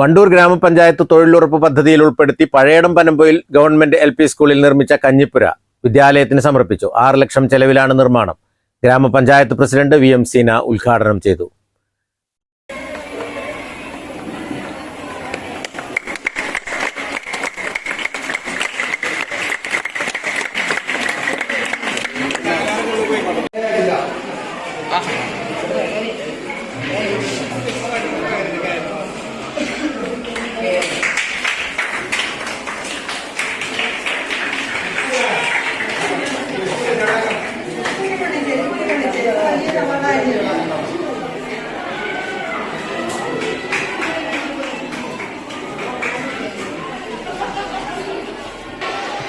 വണ്ടൂർ ഗ്രാമപഞ്ചായത്ത് തൊഴിലുറപ്പ് പദ്ധതിയിൽ ഉൾപ്പെടുത്തി Pazhayadam Panampoyil government L P സ്കൂളിൽ നിർമ്മിച്ച കഞ്ഞിപ്പുര വിദ്യാലയത്തിന് സമർപ്പിച്ചു. ആറ് ലക്ഷം ചെലവിലാണ് നിർമ്മാണം. ഗ്രാമപഞ്ചായത്ത് പ്രസിഡന്റ് വി എം സീന ഉദ്ഘാടനം ചെയ്തു.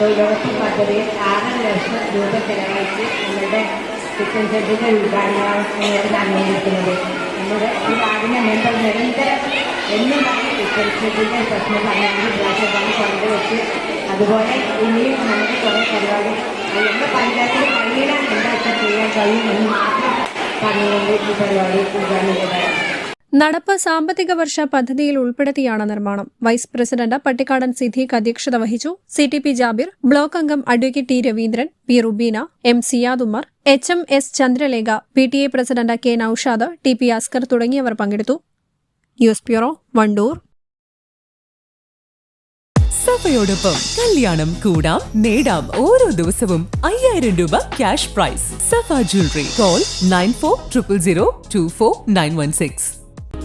തൊഴിലുറപ്പ് പദ്ധതിയിൽ ആറ് ലക്ഷം രൂപ ചെലവഴിച്ച് നമ്മുടെ ചിക്കൻ സെറ്റിന്റെ ഉദ്ഘാടനമാണ് അംഗീകരിക്കുന്നത് നമ്മുടെ ഈ വാർഡിന്റെ മെമ്പർ നിരന്തരം എന്നും പറഞ്ഞ് കിച്ചൺ സെറ്റിന്റെ പ്രശ്നം അല്ലെങ്കിൽ പ്രാവശ്യമാണ് കൊണ്ടുവച്ച് അതുപോലെ ഇനിയും നമുക്ക് കുറേ പരിപാടി നമ്മുടെ പഞ്ചായത്തിന് കഴിയില്ല എന്താ ചെയ്യാൻ കഴിയും മാത്രം പറഞ്ഞുകൊണ്ട് ഈ പരിപാടി ഉദ്ഘാടനം ചെയ്തതാണ്. നടപ്പ് സാമ്പത്തിക വർഷ പദ്ധതിയിൽ ഉൾപ്പെടുത്തിയാണ് നിർമ്മാണം. വൈസ് പ്രസിഡന്റ് പട്ടിക്കാടൻ സിദ്ദീഖ് അധ്യക്ഷത വഹിച്ചു. C T P Jabir block അംഗം advocate T Raveendran P Rubeena M Siyad Ummer H M S Chandralekha P T A president K Naushad T P Askar തുടങ്ങിയവർ പങ്കെടുത്തു. News bureau Wandoor. സഫയോടൊപ്പം കല്യാണം കൂടാം നേടാം ഓരോ ദിവസവും അയ്യായിരം രൂപ cash prize. Safa jewellery call nine four triple zero two four nine one six.